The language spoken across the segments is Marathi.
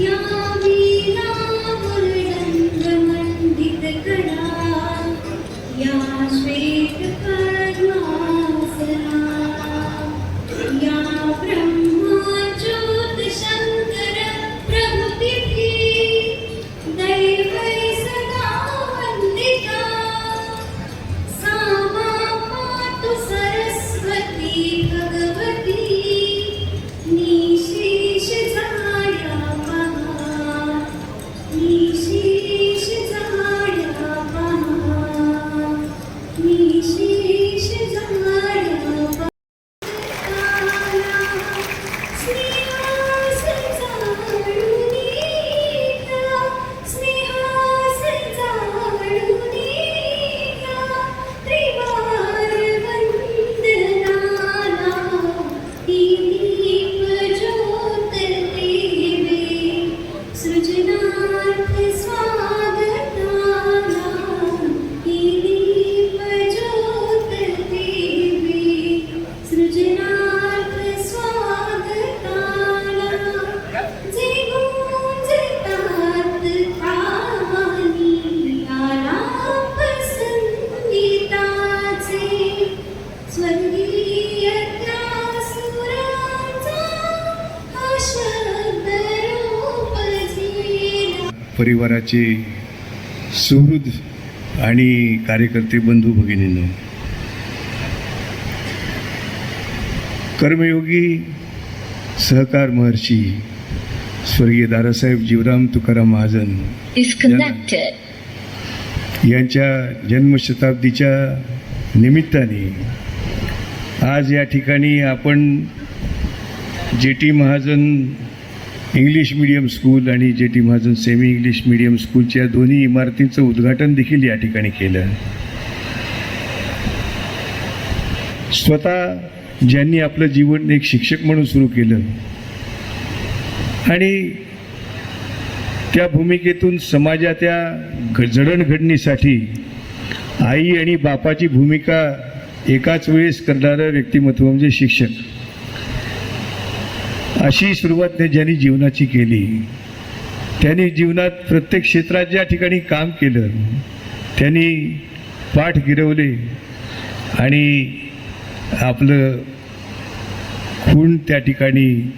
या श्वेत परिवाराचे सुहृद आणि कार्यकर्ते बंधू भगिनींनो कर्मयोगी सहकार महर्षी स्वर्गीय दादासाहेब जीवराम तुकाराम महाजन. यांच्या जन्मशताब्दीच्या निमित्ताने आज या ठिकाणी आपण J T Mahajan English medium school आणि J T Mahajan semi English medium स्कूलच्या दोन्ही इमारतींचं उद्घाटन देखील या ठिकाणी केलं. स्वतः ज्यांनी आपलं जीवन एक शिक्षक म्हणून सुरू केलं आणि त्या भूमिकेतून समाजाच्या घ- जडणघडणीसाठी आई आणि बापाची भूमिका एकाच वेळेस करणारं व्यक्तिमत्व म्हणजे शिक्षक. अशी सुरुवात ज्यांनी जीवनाची केली त्यांनी जीवनात प्रत्येक क्षेत्रात ज्या ठिकाणी काम केलं त्यांनी पाठ गिरवले आणि आपलं खूण त्या ठिकाणी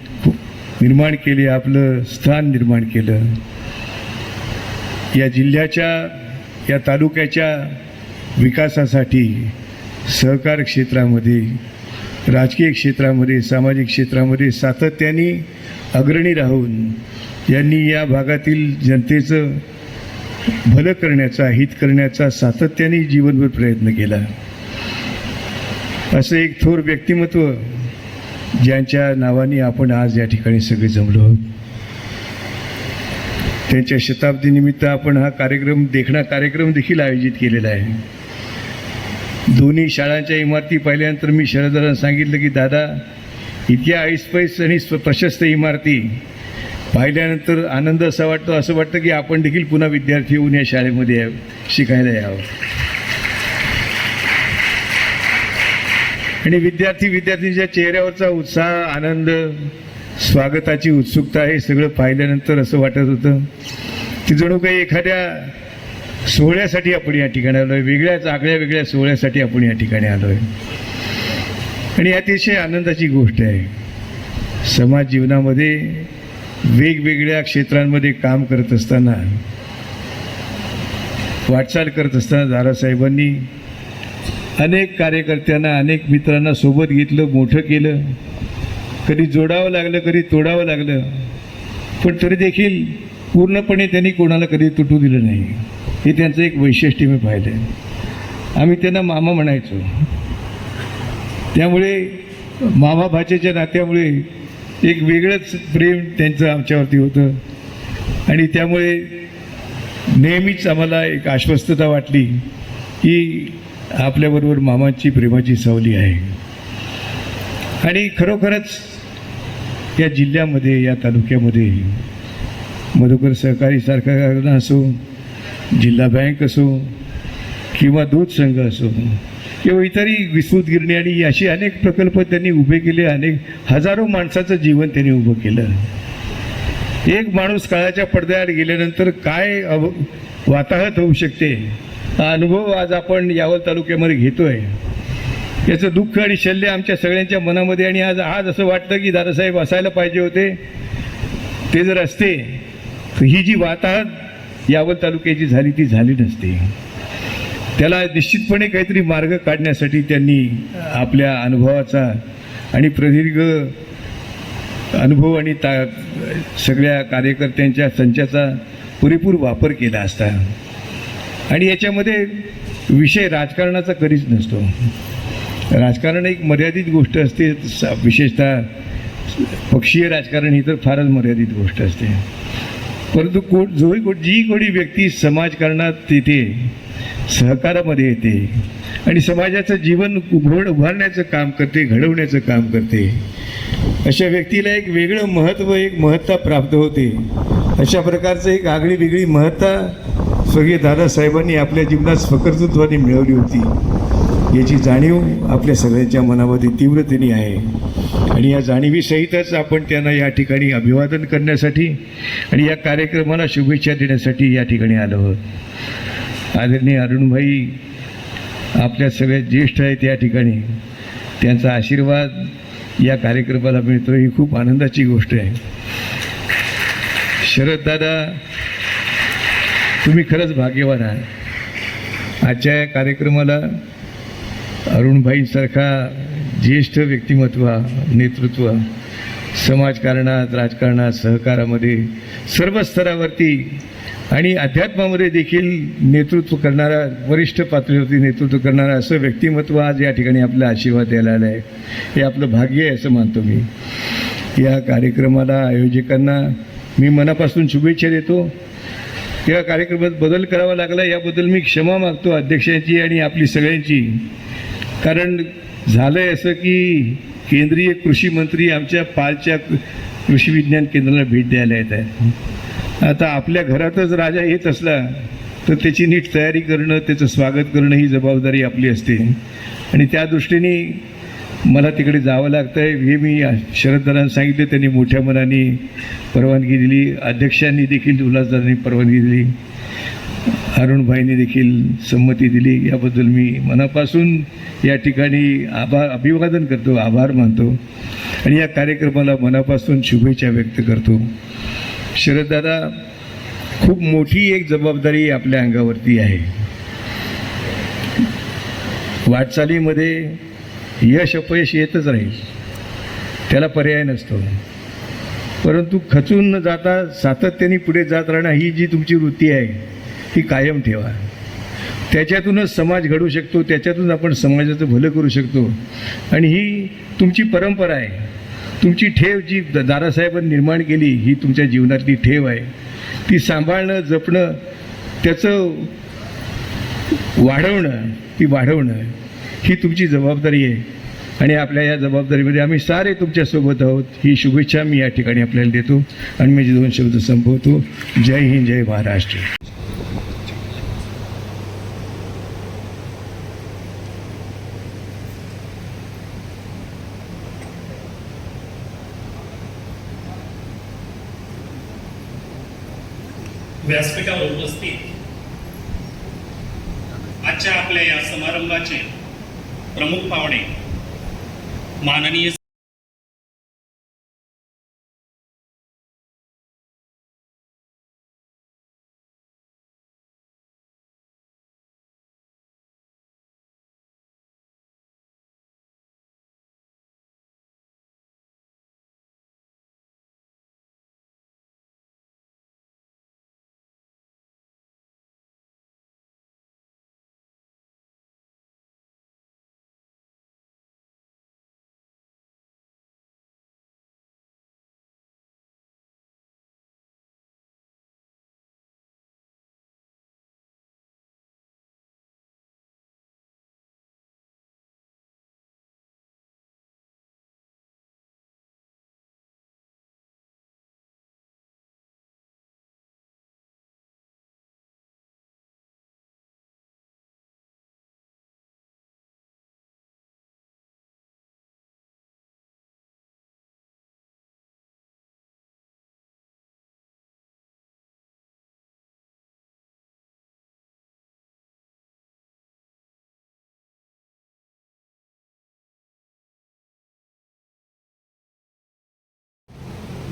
निर्माण केले आपलं स्थान निर्माण केलं. या जिल्ह्याच्या या तालुक्याच्या विकासासाठी सहकार क्षेत्रामध्ये राजकीय क्षेत्रामध्ये सामाजिक क्षेत्रामध्ये सातत्याने अग्रणी राहून यांनी या भागातील जनतेचं भलं करण्याचा हित करण्याचा सातत्याने जीवनभर प्रयत्न केला. असं एक थोर व्यक्तिमत्व ज्यांच्या नावाने आपण आज या ठिकाणी सगळे जमलो आहोत. त्यांच्या शताब्दीनिमित्त आपण हा कार्यक्रम देखणा कार्यक्रम देखील आयोजित केलेला आहे. दोन्ही शाळांच्या इमारती पाहिल्यानंतर मी शरदरांना सांगितलं की दादा इतक्या ऐसपैस आणि प्रशस्त इमारती पाहिल्यानंतर आनंद असा वाटतो असं वाटतं की आपण देखील पुन्हा विद्यार्थी होऊन या शाळेमध्ये या शिकायला यावं. आणि विद्यार्थी विद्यार्थ्यांच्या चेहऱ्यावरचा उत्साह आनंद स्वागताची उत्सुकता हे सगळं पाहिल्यानंतर असं वाटत होतं. की जणू काही एखाद्या सोहळ्यासाठी आपण या ठिकाणी आलो आहे वेगळ्याच आगळ्या वेगळ्या सोहळ्यासाठी आपण या ठिकाणी आलो आहे आणि अतिशय आनंदाची गोष्ट आहे. समाज जीवनामध्ये वेगवेगळ्या क्षेत्रांमध्ये काम करत असताना वाटचाल करत असताना दारासाहेबांनी अनेक कार्यकर्त्यांना अनेक मित्रांना सोबत घेतलं मोठं केलं. कधी जोडावं लागलं कधी तोडावं लागलं. पण तरी देखील पूर्णपणे त्यांनी कोणाला कधी तुटू दिलं नाही. हे त्यांचं एक वैशिष्ट्य मी पाहिलं आहे आम्ही त्यांना मामा म्हणायचो. त्यामुळे मामा भाचेच्या नात्यामुळे एक वेगळंच प्रेम त्यांचं आमच्यावरती होतं. आणि त्यामुळे नेहमीच आम्हाला एक आश्वस्तता वाटली की आपल्याबरोबर मामाची प्रेमाची सावली आहे. आणि खरोखरच या जिल्ह्यामध्ये या तालुक्यामध्ये मधुकर सहकारी सारखा असो जिल्हा बँक असो किंवा दूध संघ असो किंवा इतरही विस्तृत गिरणी आणि असे अनेक प्रकल्प त्यांनी उभे केले अनेक हजारो माणसाचं जीवन त्यांनी उभं केलं. एक माणूस काळाच्या पडद्याआड गेल्यानंतर काय अव वाताहत होऊ शकते? हा अनुभव आज आपण यावल तालुक्यामध्ये घेतोय. याचं दुःख आणि शल्य आमच्या सगळ्यांच्या मनामध्ये आणि आज आज असं वाटतं की दादासाहेब असायला पाहिजे होते. ते जर असते तर ही जी वाताहत यावल तालुक्याची झाली ती झाली नसते. त्याला निश्चितपणे काहीतरी मार्ग काढण्यासाठी त्यांनी आपल्या अनुभवाचा आणि प्रदीर्घ अनुभव आणि ता सगळ्या कार्यकर्त्यांच्या संचाचा पुरेपूर वापर केला असता. आणि याच्यामध्ये विषय राजकारणाचा कधीच नसतो. राजकारण एक मर्यादित गोष्ट असते स- विशेषतः पक्षीय राजकारण ही तर फारच मर्यादित गोष्ट असते. परंतु को जोही को जी कोणी व्यक्ती समाजकारणात तिथे सहकारामध्ये येते. आणि समाजाचं जीवन उघड उभारण्याचं काम करते घडवण्याचं काम करते. अशा व्यक्तीला एक वेगळं महत्त्व एक महत्ता प्राप्त होते. अशा प्रकारचं एक आगळी वेगळी महत्ता स्वर्गीय दादासाहेबांनी आपल्या जीवनात स्वकर्तृत्वाने मिळवली होती. याची जाणीव आपल्या सगळ्यांच्या मनामध्ये तीव्रतेने आहे. आणि या जाणीवीसहितच आपण त्यांना या ठिकाणी अभिवादन करण्यासाठी आणि या कार्यक्रमाला शुभेच्छा देण्यासाठी या ठिकाणी आलो आहोत. आदरणीय अरुणभाई आपल्या सगळ्यात ज्येष्ठ आहेत या ठिकाणी. त्यांचा आशीर्वाद या कार्यक्रमाला मिळतो ही खूप आनंदाची गोष्ट आहे. शरददादा तुम्ही खरंच भाग्यवान आहात. आजच्या या कार्यक्रमाला अरुणभाईंसारखा ज्येष्ठ व्यक्तिमत्व नेतृत्व समाजकारणात राजकारणात सहकारामध्ये सर्व स्तरावरती आणि अध्यात्मामध्ये देखील नेतृत्व करणारा वरिष्ठ पातळीवरती नेतृत्व करणारा असं व्यक्तिमत्व आज या ठिकाणी आपला आशीर्वाद द्यायला आला आहे हे आपलं भाग्य आहे असं मानतो मी. या कार्यक्रमाला आयोजकांना मी मनापासून शुभेच्छा देतो. या कार्यक्रमात बदल करावा लागला याबद्दल मी क्षमा मागतो अध्यक्षांची आणि आपली सगळ्यांची. कारण झालं आहे असं की केंद्रीय कृषी मंत्री आमच्या पालच्या कृषी विज्ञान केंद्राला भेट द्यायला येत आहेत. आता आपल्या घरातच राजा येत असला तर त्याची नीट तयारी करणं त्याचं स्वागत करणं ही जबाबदारी आपली असते. आणि त्या दृष्टीने मला तिकडे जावं लागतं आहे हे मी शरददारांना सांगितले त्यांनी मोठ्या मनाने परवानगी दिली. अध्यक्षांनी देखील उल्हासदारांनी परवानगी दिली. अरुणभाईंनी देखील संमती दिली. याबद्दल मी मनापासून या ठिकाणी आभार अभिवादन करतो आभार मानतो. आणि या कार्यक्रमाला मनापासून शुभेच्छा व्यक्त करतो. शरददादा खूप मोठी एक जबाबदारी आपल्या अंगावरती आहे. वाटचालीमध्ये यश अपयश येतच राहील. त्याला पर्याय नसतो. परंतु खचून न जाता सातत्याने पुढे जात राहणं ही जी तुमची वृत्ती आहे ती कायम ठेवा. त्याच्यातूनच समाज घडू शकतो त्याच्यातून आपण समाजाचं भलं करू शकतो. आणि ही तुमची परंपरा आहे. तुमची ठेव जी द- दादासाहेबांनी निर्माण केली ही तुमच्या जीवनातली ठेव आहे. ती सांभाळणं जपणं त्याचं वाढवणं ती वाढवणं ही तुमची जबाबदारी आहे. आणि आपल्या या जबाबदारीमध्ये आम्ही सारे तुमच्यासोबत आहोत. ही शुभेच्छा मी या ठिकाणी आपल्याला देतो. आणि माझे दोन शब्द संपवतो. जय हिंद जय महाराष्ट्र व्यासपीठावर उपस्थित आजच्या आपल्या या समारंभाचे प्रमुख पाहुणे माननीय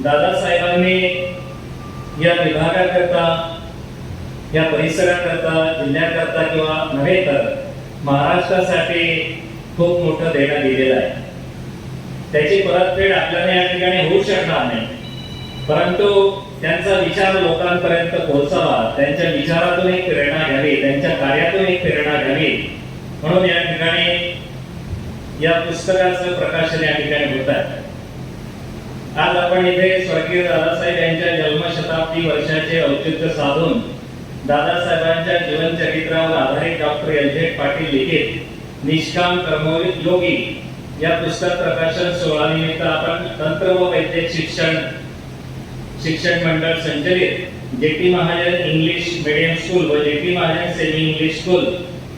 दादासाहेबांनी या विभागाकरता या परिसराकरता जिल्ह्याकरता किंवा नव्हे तर महाराष्ट्रासाठी खूप मोठं देणं दिलेलं आहे. त्याची परतफेड आपल्याला या ठिकाणी होऊ शकणार नाही. परंतु त्यांचा विचार लोकांपर्यंत पोहोचावा त्यांच्या विचारातून एक प्रेरणा घ्यावी त्यांच्या कार्यातून एक प्रेरणा घ्यावी. म्हणून या ठिकाणी या पुस्तकाचं प्रकाशन या ठिकाणी होत आहे. आज आपण इथे स्वर्गीय दादासाहेब यांच्या जन्मशताब्दी वर्षाचे औचित्य साधून दादासाहेबांच्या जीवनचरित्रावर आधारित डॉक्टर एल पाटील लिखित निष्काम कर्मवीर योगी या पुस्तक प्रकाशन सोहळा निमित्त आपण तंत्र व वैद्यक शिक्षण शिक्षण मंडळ संचलित जे महाजन इंग्लिश मीडियम स्कूल व जे महाजन सेमी इंग्लिश स्कूल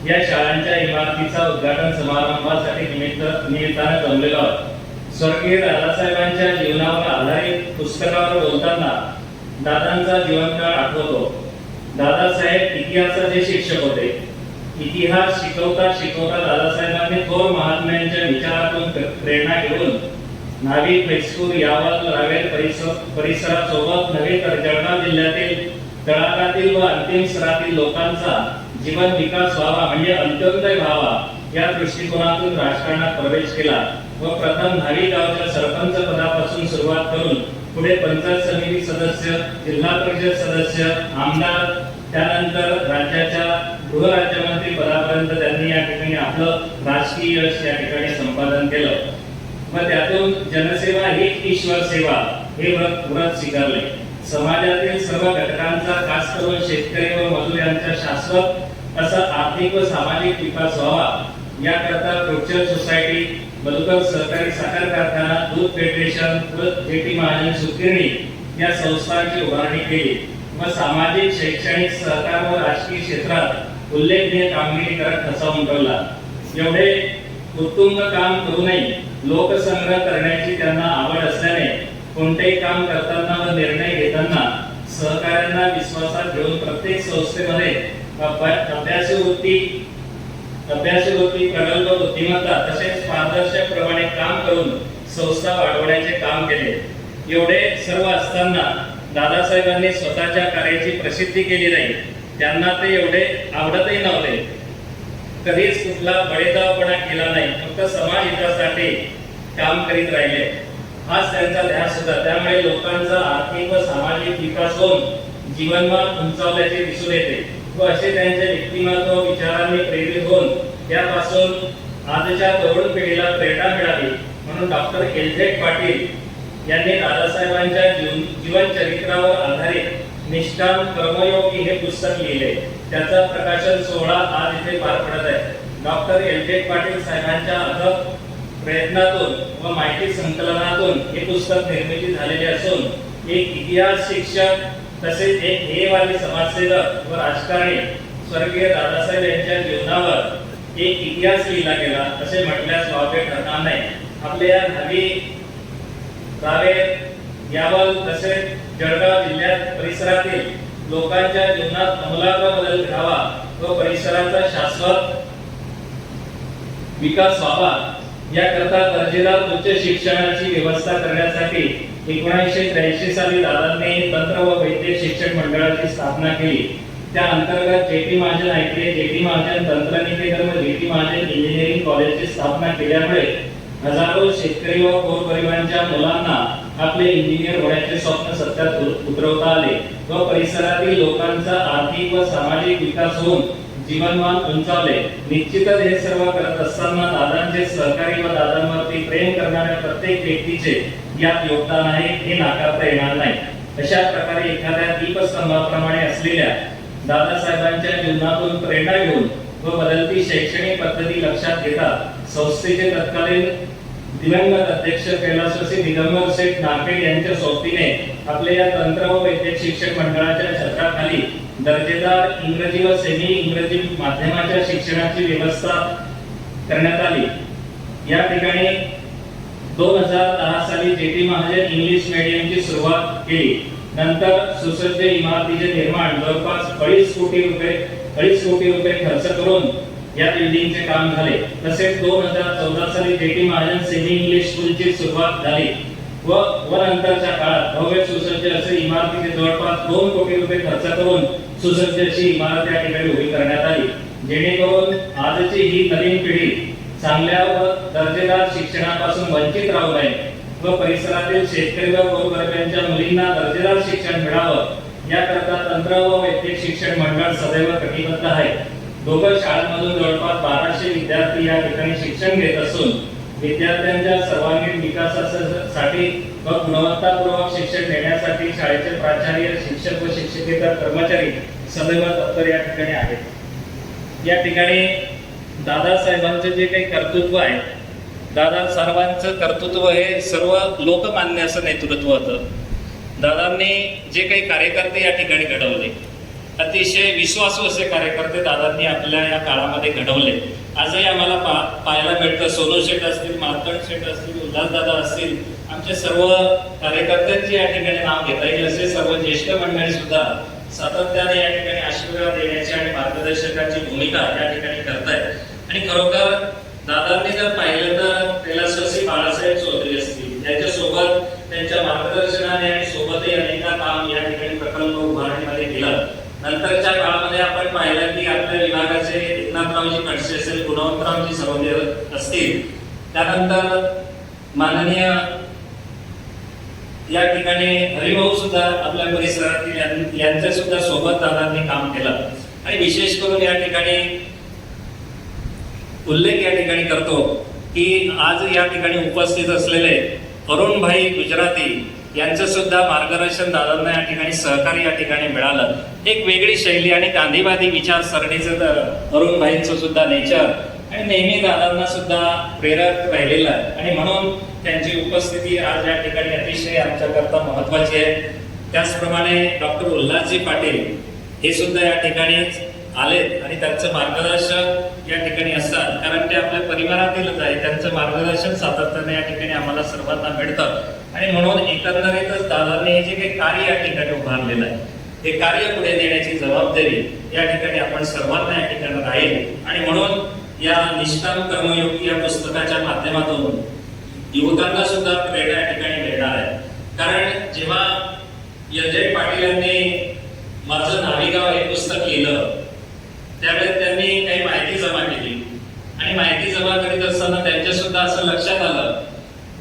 या शाळांच्या इमारतीचा उद्घाटन समारंभासाठी निमित्त निमित्ताने जमलेलो आहोत. स्वर्गीय दादासाहेबांच्या जीवनावर आधारित पुस्तकावर बोलताना दादांचा जीवनकाळ आठवतो. दादासाहेब इतिहासाचे शिक्षक होते. इतिहास शिकवता शिकवता दादासाहेबांनी थोर महात्म्यांच्या विचारातून प्रेरणा घेऊन नावी मैसूर यावल रावेर परिसर परिसरासोबत नव्हे तर जळगाव जिल्ह्यातील तळागातील व अंतिम स्तरातील लोकांचा जीवन विकास व्हावा म्हणजे अंत्योदय व्हावा या दृष्टिकोनातून राजकारणात प्रवेश केला. व प्रथम धारी गावच्या सरपंच पदापासून सुरुवात करून पुढे पंचायत समिती सदस्य जिल्हा परिषद सदस्य आमदार त्यानंतर राज्याच्या गृहराज्यमंत्री पदापर्यंत त्यांनी या ठिकाणी आपलं राजकीय यश या ठिकाणी संपादन केलं. व त्यातून जनसेवा ही ईश्वर सेवा हे व्रत व्रत स्वीकारले. समाजातील सर्व घटकांचा खास करून शेतकरी व मजूर यांचा शाश्वत असा आर्थिक व सामाजिक विकास व्हावा याकरता फ्रुक्चर सोसायटी मधुकर सहकारी साखर कारखाना दूध फेडरेशन व जेटी महाजन सुतगिरणी या संस्थांची उभारणी केली. व सामाजिक शैक्षणिक सहकार व राजकीय क्षेत्रात उल्लेखनीय कामगिरी करत ठसा उमटवला एवढे उत्तुंग काम करूनही लोकसंग्रह करण्याची त्यांना आवड असल्याने कोणतेही काम करताना व निर्णय घेताना सहकाऱ्यांना विश्वासात घेऊन प्रत्येक संस्थेमध्ये अभ्यासवृत्ती अभ्यासक होती प्रगल्भ बुद्धिमत्ता तसेच पारदर्शक प्रमाणे काम करून संस्था वाढवण्याचे काम केले. एवढे सर्व असताना दादासाहेबांनी स्वतःच्या कार्याची प्रसिद्धी केली नाही. त्यांना ते एवढे आवडतही नव्हते. कधीच कुठला बळेदावपणा केला नाही फक्त समाज हितासाठी काम करीत राहिले. हाच त्यांचा ध्यास होता. त्यामुळे लोकांचा आर्थिक व सामाजिक विकास होऊन जीवनमान उंचावल्याचे दिसून येते. व असे त्यांच्या व्यक्तिमत्व विचारांनी प्रेरित होऊन त्यापासून आजच्या तरुण पिढीला प्रेरणा मिळाली म्हणून डॉक्टर एल एलझेड पाटील यांनी दादासाहेबांच्या जीवन जीवन चरित्रावर आधारित निष्ठान कर्मयोगी हे पुस्तक लिहिले. त्याचा प्रकाशन सोहळा आज इथे पार पडत आहे. डॉक्टर एल जे पाटील साहेबांच्या अथक प्रयत्नातून व माहिती संकलनातून हे पुस्तक निर्मिती झालेले असून एक इतिहास शिक्षक तसेच एक ध्येयवादी समाजसेवक व राजकारणी स्वर्गीय दादासाहेब यांच्या जीवनावर एक इतिहास लिहिला गेला असे म्हटल्यास वावगे ठरणार नाही. आपल्या या न्हावी रावेर यावल तसेच जळगाव जिल्ह्यात परिसरातील लोकांच्या जीवनात आमूलाग्र बदल घडावा व परिसराचा शाश्वत विकास व्हावा याकरता दर्जेदार उच्च शिक्षणाची व्यवस्था करण्यासाठी एकोणीसशे त्र्याऐंशी साली दादांनी तंत्र व वैद्यक शिक्षण मंडळाची स्थापना केली. त्या अंतर्गत जे टी महाजन ऐकले जे टी महाजन तंत्रनिकेतन व जे टी महाजन इंजिनिअरिंग कॉलेजची स्थापना केल्यामुळे हजारो शेतकरी व गोरगरिबांच्या मुलांना आपले इंजिनियर होण्याचे स्वप्न सत्यात उतरवता आले. व परिसरातील लोकांचा आर्थिक व सामाजिक विकास होऊन जीवनमान उंचावले. निश्चितच हे सर्व करत असताना दादांचे सहकारी व दादांवरती प्रेम करणाऱ्या प्रत्येक व्यक्तीचे यात योगदान आहे हे नाकारता येणार नाही. अशा प्रकारे एखाद्या दीपस्तंभाप्रमाणे असलेल्या दादासाहेबांच्या जीवनातून प्रेरणा घेऊन व बदलती शैक्षणिक पद्धती लक्षात घेता संस्थेचे तत्कालीन दिवंगत अध्यक्ष कैलासवासी दिगंबर शेठ नापेड यांच्या सोबतीने आपले या तंत्र व वैद्यक शिक्षक मंडळाच्या छत्राखाली दर्जेदार इंग्रजी व सेमी इंग्रजी माध्यमाच्या शिक्षणाची व्यवस्था करण्यात आली. या ठिकाणी दोन हजार दहा साली जे टी महाजन इंग्लिश मीडियमची सुरुवात केली. नंतर सुसज्ज इमारतीचे निर्माण जवळपास अडीच कोटी रुपये अडीच कोटी रुपये खर्च करून या बिल्डिंगचे काम झाले. तसेच दोन हजार चौदा साली जे महाजन सेमी इंग्लिश स्कूलची सुरुवात झाली व व नंतरच्या काळात भव्य सुसज्ज असे इमारतीचे जवळपास दोन कोटी रुपये खर्च करून सुसज्ज अशी इमारत या ठिकाणी उभी करण्यात आली. जेणेकरून आजची ही नवीन पिढी चांगल्या व दर्जेदार शिक्षणापासून वंचित राहू नये व परिसरातील शेतकरी व गोरगरब्यांच्या मुलींना दर्जेदार शिक्षण मिळावं. याकरता तंत्र व वैद्यक शिक्षण मंडळ सदैव कटिबद्ध आहे. दोघं शाळांमधून जवळपास बाराशे विद्यार्थी या ठिकाणी शिक्षण घेत असून विद्यार्थ्यांच्या सर्वांगीण विकासासाठी व गुणवत्तापूर्वक शिक्षण देण्यासाठी शाळेचे प्राचार्य शिक्षक व शिक्षकेतर कर्मचारी सदैव तत्पर या ठिकाणी आहेत. या ठिकाणी दादासाहेबांचे जे काही कर्तृत्व आहे दादा साहेबांचं कर्तृत्व हे सर्व लोकमान्य असं नेतृत्व होतं. दादांनी जे काही कार्यकर्ते या ठिकाणी घडवले अतिशय विश्वासू असे कार्यकर्ते दादांनी आपल्या या काळामध्ये घडवले. आजही आम्हाला पा पाहायला मिळतं. सोनू शेठ असतील मार्तंड शेठ असतील उल्हासदादा असतील आमचे सर्व कार्यकर्त्यांचे या ठिकाणी नाव घेता येईल. असे सर्व ज्येष्ठ मंडळी सुद्धा सातत्याने या ठिकाणी आशीर्वाद देण्याची आणि मार्गदर्शकाची भूमिका या ठिकाणी करतायत. आणि खरोखर दादांनी जर पाहिलं तर कैलासवासी बाळासाहेब चौधरी असतील त्यांच्यासोबत त्यांच्या मार्गदर्शनाने आणि सोबतही अनेकदा काम या ठिकाणी प्रकल्प उभारणीमध्ये केलं. नंतरच्या काळामध्ये आपण पाहिलं की आपल्या विभागाचे एकनाथरावजी खडसे असेल गुणवंतरावजी सरोदे असतील. त्यानंतर माननीय या ठिकाणी हरिभाऊ सुद्धा आपल्या परिसरातील यांच्या सुद्धा सोबत दादांनी काम केलं. आणि विशेष करून या ठिकाणी उल्लेख या ठिकाणी करतो की आज या ठिकाणी उपस्थित असलेले अरुणभाई गुजराती यांचं सुद्धा मार्गदर्शन दादांना या ठिकाणी सहकार्य या ठिकाणी मिळालं. एक वेगळी शैली आणि गांधीवादी विचारसरणीचं तर अरुणभाईंचं सुद्धा नेचर. आणि नेहमी दादांना सुद्धा प्रेरक राहिलेलं आहे. आणि म्हणून त्यांची उपस्थिती आज या ठिकाणी अतिशय आमच्याकरता महत्वाची आहे. त्याचप्रमाणे डॉक्टर उल्हासजी पाटील हे सुद्धा या ठिकाणी आलेत आणि त्यांचं मार्गदर्शन या ठिकाणी असतात. कारण ते आपल्या परिवारातीलच आहे त्यांचं मार्गदर्शन सातत्याने या ठिकाणी आम्हाला सर्वांना मिळतं. आणि म्हणून एकंदरीतच दादांनी हे जे काही कार्य या ठिकाणी उभारलेलं आहे हे कार्य पुढे नेण्याची जबाबदारी या ठिकाणी आपण सर्वांना या ठिकाणी राहील. आणि म्हणून या निष्काम कर्मयोग या पुस्तकाच्या माध्यमातून युवकांना सुद्धा प्रेरणा या ठिकाणी मिळणार आहे. कारण जेव्हा यजय पाटील यांनी माझं नाविगाव हे पुस्तक लिहिलं त्यावेळेस त्यांनी काही माहिती जमा केली. आणि माहिती जमा करीत असताना त्यांच्या सुद्धा असं लक्षात आलं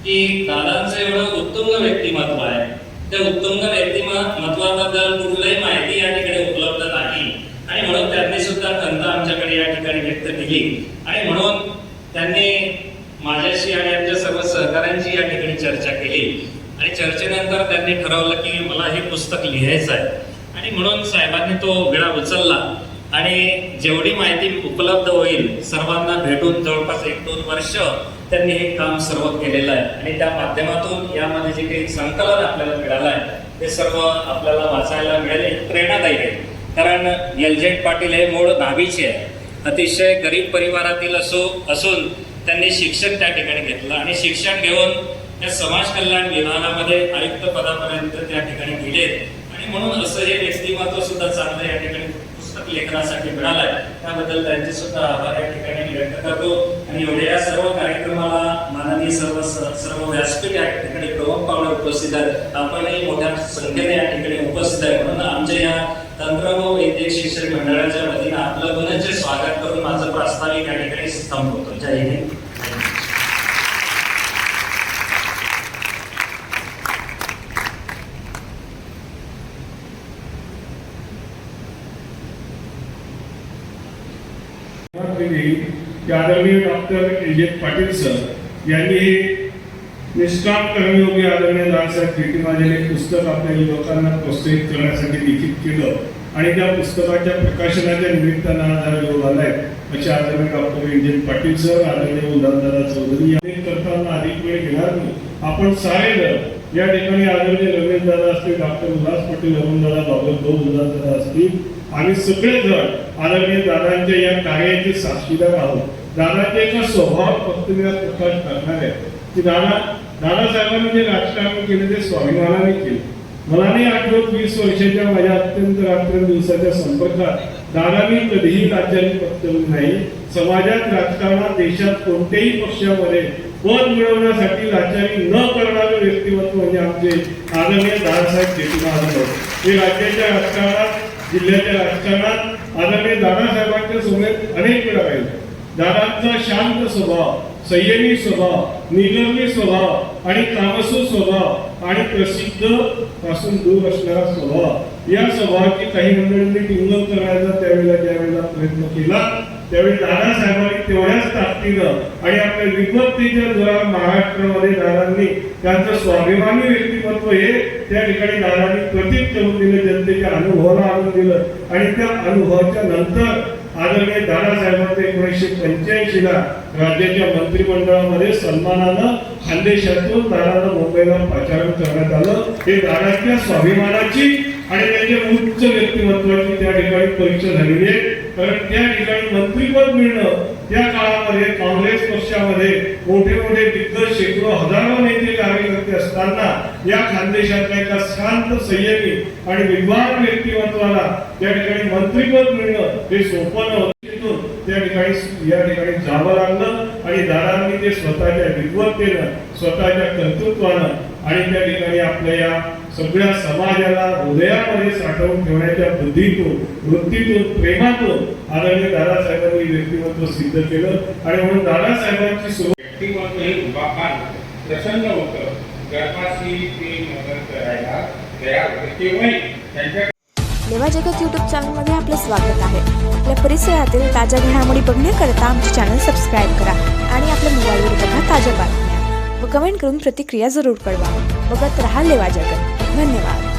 की दादांचं एवढं उत्तुंग व्यक्तिमत्व आहे. त्या उत्तुंग व्यक्तिमत्वाबद्दल कुठलीही माहिती या ठिकाणी उपलब्ध नाही. आणि म्हणून त्यांनी सुद्धा खंत आमच्याकडे या ठिकाणी व्यक्त केली. आणि म्हणून त्यांनी माझ्याशी आणि आमच्या सर्व सहकाऱ्यांशी या ठिकाणी चर्चा केली. आणि चर्चेनंतर त्यांनी ठरवलं की मला हे पुस्तक लिहायचं आहे. आणि म्हणून साहेबांनी तो वेळा उचलला. आणि जेवढी माहिती उपलब्ध होईल सर्वांना भेटून जवळपास एक दोन वर्ष त्यांनी हे काम सर्व केलेलं आहे. आणि त्या माध्यमातून यामध्ये जे काही संकलन आपल्याला मिळालं आहे ते सर्व आपल्याला वाचायला मिळेल एक प्रेरणादायी आहे. कारण एलजेट पाटील हे मूळ नावीचे आहे. अतिशय गरीब परिवारातील असो असून त्यांनी शिक्षण त्या ठिकाणी घेतलं. आणि शिक्षण घेऊन त्या समाज कल्याण विभागामध्ये आयुक्त पदापर्यंत त्या ठिकाणी गेले आणि म्हणून असं हे व्यक्तिमत्व सुद्धा चांगलं या ठिकाणी लेखनासाठी मिळालाय. त्याबद्दल त्यांचे सुद्धा आभार या ठिकाणी व्यक्त करतो. आणि एवढ्या या सर्व कार्यक्रमाला माननीय सर्व सर्व व्यासपीठ या ठिकाणी प्रमुख पाहुणे उपस्थित आहेत. आपणही मोठ्या संख्येने या ठिकाणी उपस्थित आहे. म्हणून आमच्या या तंत्र व वैद्यक शिक्षण मंडळाच्या वतीनं आपलं मनचे स्वागत करून माझं प्रास्ताविक या ठिकाणी संपवतो. जय हिंद दिली की आदरणीय डॉक्टर पाटील सर यांनी हे निष्काम कर्मयोगी आदरणीय दादासाहेब पेटी माझे पुस्तक आपल्या लोकांना प्रोत्साहित करण्यासाठी लिखित केलं आणि त्या पुस्तकाच्या प्रकाशनाच्या निमित्तानं आज हा योग आलाय. असे आदरणीय डॉक्टर एल पाटील सर आदरणीय उदानदादा चौधरी यांनी करताना अधिक वेळ घेणार नाही. आपण सारे या ठिकाणी आदरणीय रमेश दादा असतील डॉक्टर उल्हास पाटील अरुणदादा बाबत उल्हासदादा असतील. आम्ही सगळे जण आदरणीय दादांच्या या कार्याचे साक्षीदार आहोत. दादाचे स्वभाव फक्त प्रकाश करणार आहे की दादा दादासाहेबांनी जे राजकारण केले ते स्वाभिमानाने केले. मला नाही आठवत वीस वर्षाच्या माझ्या अत्यंत रात्र दिवसाच्या संपर्कात दादानी कधीही राज्याने पत्करलं नाही. समाजात राजकारणात देशात कोणत्याही पक्षामध्ये पद मिळवण्यासाठी राज्याने न करणारे व्यक्तिमत्व म्हणजे आमचे आदरणीय दादासाहेब जेठी महाराज हे राज्याच्या राजकारणात जिल्ह्याच्या राजकारणात आदरणीय दादासाहेबांच्या समोर अनेक वेळा राहिले. दादांचा शांत स्वभाव संयमी स्वभाव निगर्मी स्वभाव आणि तामसू स्वभाव आणि प्रसिद्धपासून दूर असणारा स्वभाव. या स्वभावाची काही मंडळींनी टिंगल करायचा त्यावेळेला ज्यावेळेला प्रयत्न केला त्यावेळी दादासाहेबांनी तेवढ्याच ताकदीनं आणि आपल्या विपत्तीच्या द्वारा महाराष्ट्रामध्ये दादांनी त्यांचं स्वाभिमानी व्यक्तिमत्व हे त्या ठिकाणी दादांनी प्रतीक करून दिलं जनतेच्या अनुभवाला आणून दिलं. आणि त्या अनुभवाच्या नंतर आदरणीय दादासाहेबांचं एकोणीसशे पंच्याऐंशीला राज्याच्या मंत्रिमंडळामध्ये सन्मानानं खानदेशातून दादाला मुंबईला पाचारण करण्यात आलं. हे दादाच्या स्वाभिमानाची आणि त्यांच्या उच्च व्यक्तिमत्वाची त्या ठिकाणी परीक्षा झालेली आहे. कारण त्या ठिकाणी मंत्रीपद मिळणं त्या काळामध्ये काँग्रेस पक्षामध्ये मोठे मोठे दिग्गज शेकडो हजारो नेते कार्यकर्ते असताना या खानदेशातल्या एका शांत संयमी आणि विद्वान व्यक्तिमत्वाला त्या ठिकाणी मंत्रीपद मिळणं हे सोपं नव्हतं. त्या ठिकाणी या ठिकाणी जावं लागलं आणि दादांनी ते स्वतःच्या विद्वत्तेनं स्वतःच्या कर्तृत्वानं आणि त्या ठिकाणी आपल्या या सगळ्या समाजाला हृदयामध्ये साठवून ठेवण्याच्या बुद्धीतून वृत्तीतून प्रेमातून आदरणीय दादासाहेबांनी व्यक्तिमत्व सिद्ध केलं. आणि म्हणून दादासाहेबांची व्यक्तिमत्व हे प्रसन्न होतं. गर्भाशी ते मदत करायला तयार होते. तेव्हाही त्यांच्या लेवा जगत यूट्यूब चॅनलमध्ये आपलं स्वागत आहे. आपल्या परिसरातील ताज्या घडामोडी बघण्याकरता आमचे चॅनल सबस्क्राईब करा आणि आपल्या मोबाईलवर बघा ताज्या बातम्या. व कमेंट करून प्रतिक्रिया जरूर कळवा. बघत रहा लेवा जगत. 问你了。